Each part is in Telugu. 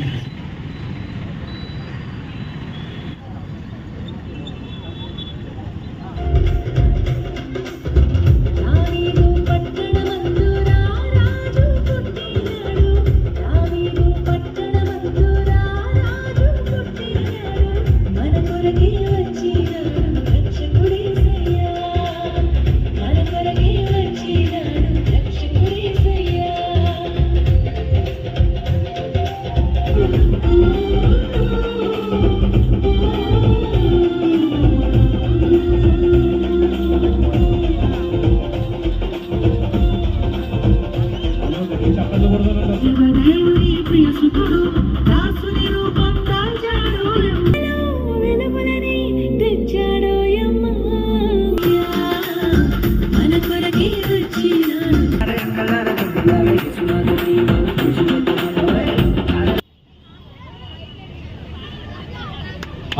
Jesus.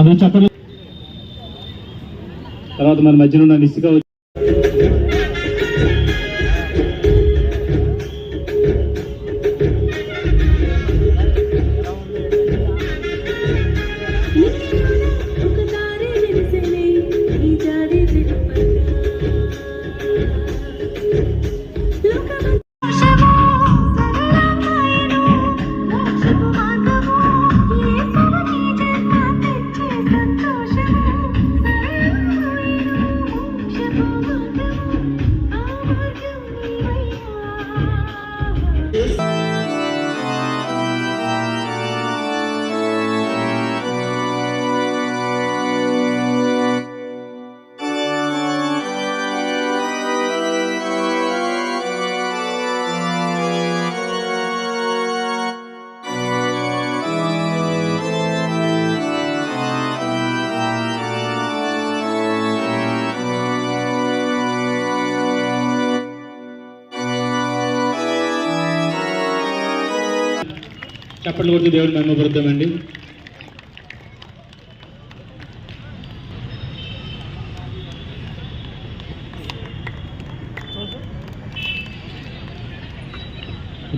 అందరూ చెప్పండి తర్వాత మన మధ్యలో ఉన్న నిస్సిగా చప్పట్లు కొట్టి దేవుడు మహిమపరుద్దామండి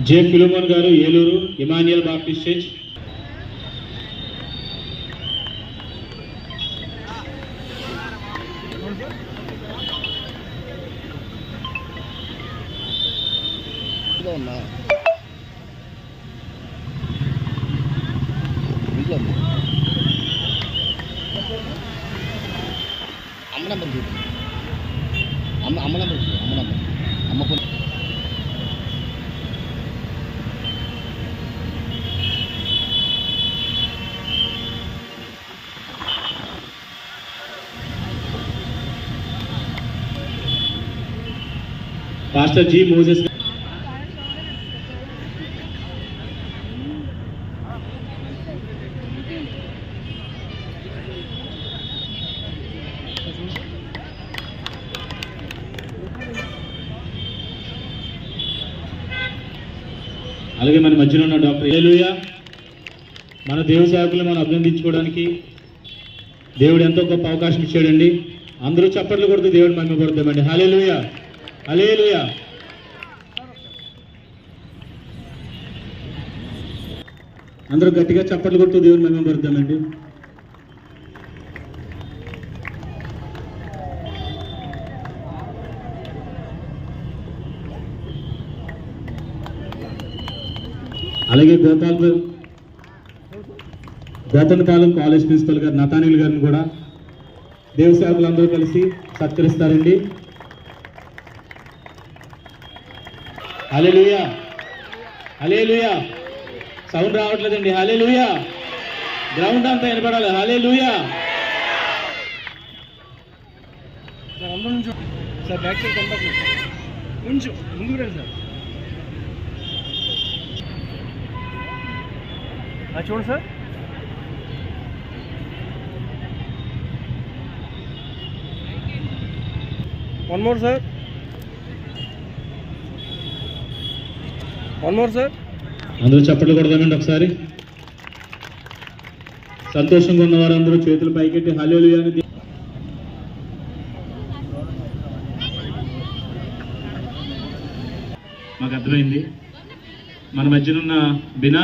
జే. ఫిలోమోన్ గారు ఏలూరు ఇమానియల్ బాప్టిస్ట్ చర్చ్. ఉన్నా প্রবলেম আমরা বন্ধু আমরা আমরা বন্ধু আমরা আমরা Pastor G. Moses. అలాగే మన మధ్యలో ఉన్న డాక్టర్ ఏలుయ మన దేవ సేవకులు మనం అభినందించుకోవడానికి దేవుడు ఎంతో గొప్ప అవకాశం ఇచ్చాడండి. అందరూ చప్పట్లు కొడుతూ దేవుడు మహిమ కొడతామండి హలేలుయ హలేలుయ అందరూ గట్టిగా చప్పట్లు కొడుతూ దేవుడు మహిమ కొడుతామండి అలాగే గోపాల్ కాలం కాలేజ్ ప్రిన్సిపల్ గారు నతానిల్ గారిని కూడా దేవసేవకులందరూ కలిసి సత్కరిస్తారండి. హల్లెలూయా! హల్లెలూయా! సౌండ్ రావట్లేదండి. హల్లెలూయా! గ్రౌండ్ అంతా వినపడాలి. హల్లెలూయా! సార్ అందరూ సార్ బ్యాక్ సైడ్ కంపల్సరీ కొంచెం ముందుకు రండి సార్. చూడండి sir. One more sir one more sir అందరూ చప్పట్లు కొడదామండి ఒకసారి. సంతోషంగా ఉన్న వారందరూ చేతులు పైకెట్టి హలోలు అని మాకు అర్థమైంది. మన మధ్యనున్న బినా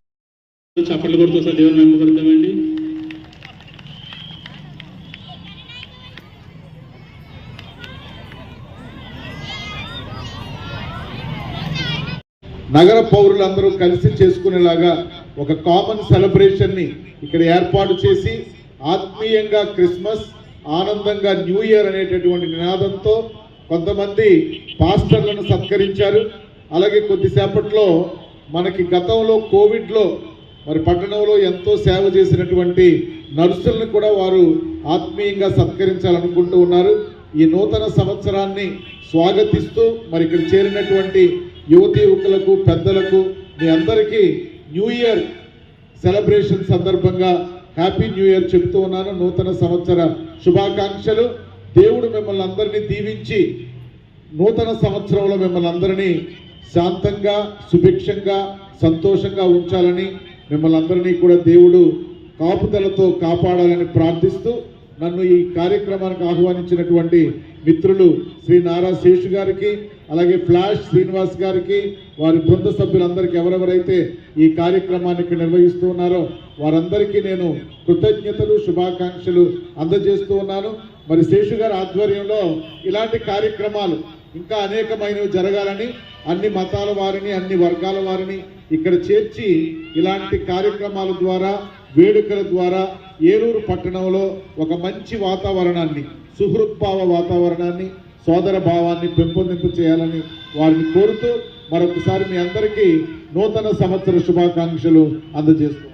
చప్పట్లు కొడుతూ సార్ దేవుని మెమ్మపడతామండి నగర పౌరులందరూ కలిసి చేసుకునేలాగా ఒక కామన్ సెలబ్రేషన్ని ఇక్కడ ఏర్పాటు చేసి ఆత్మీయంగా క్రిస్మస్ ఆనందంగా న్యూ ఇయర్ అనేటటువంటి నినాదంతో కొంతమంది పాస్టర్లను సత్కరించారు. అలాగే కొద్దిసేపట్లో మనకి గతంలో కోవిడ్లో మరి పట్టణంలో ఎంతో సేవ చేసినటువంటి నర్సులను కూడా వారు ఆత్మీయంగా సత్కరించాలనుకుంటూ ఉన్నారు. ఈ నూతన సంవత్సరాన్ని స్వాగతిస్తూ మరి ఇక్కడ చేరినటువంటి యువతీ యువకులకు పెద్దలకు మీ అందరికీ న్యూ ఇయర్ సెలబ్రేషన్ సందర్భంగా హ్యాపీ న్యూ ఇయర్ చెప్తూ ఉన్నాను. నూతన సంవత్సర శుభాకాంక్షలు. దేవుడు మిమ్మల్ని అందరినీ దీవించి నూతన సంవత్సరంలో మిమ్మల్ని అందరినీ శాంతంగా సుభిక్షంగా సంతోషంగా ఉంచాలని మిమ్మల్ని అందరినీ కూడా దేవుడు కాపుదలతో కాపాడాలని ప్రార్థిస్తూ నన్ను ఈ కార్యక్రమానికి ఆహ్వానించినటువంటి మిత్రులు శ్రీ నారా శేషు గారికి అలాగే ఫ్లాష్ శ్రీనివాస్ గారికి వారి బృంద సభ్యులందరికీ ఎవరెవరైతే ఈ కార్యక్రమానికి నిర్వహిస్తూ ఉన్నారో వారందరికీ నేను కృతజ్ఞతలు శుభాకాంక్షలు అందజేస్తూ ఉన్నాను. మరి శేషు గారి ఆధ్వర్యంలో ఇలాంటి కార్యక్రమాలు ఇంకా అనేకమైనవి జరగాలని అన్ని మతాల వారిని అన్ని వర్గాల వారిని ఇక్కడ చేర్చి ఇలాంటి కార్యక్రమాల ద్వారా వేడుకల ద్వారా ఏలూరు పట్టణంలో ఒక మంచి వాతావరణాన్ని సుహృద్భావ వాతావరణాన్ని సోదర భావాన్ని పెంపొందింపు చేయాలని వారిని కోరుతూ మరొకసారి మీ అందరికీ నూతన సంవత్సర శుభాకాంక్షలు అందజేస్తున్నాను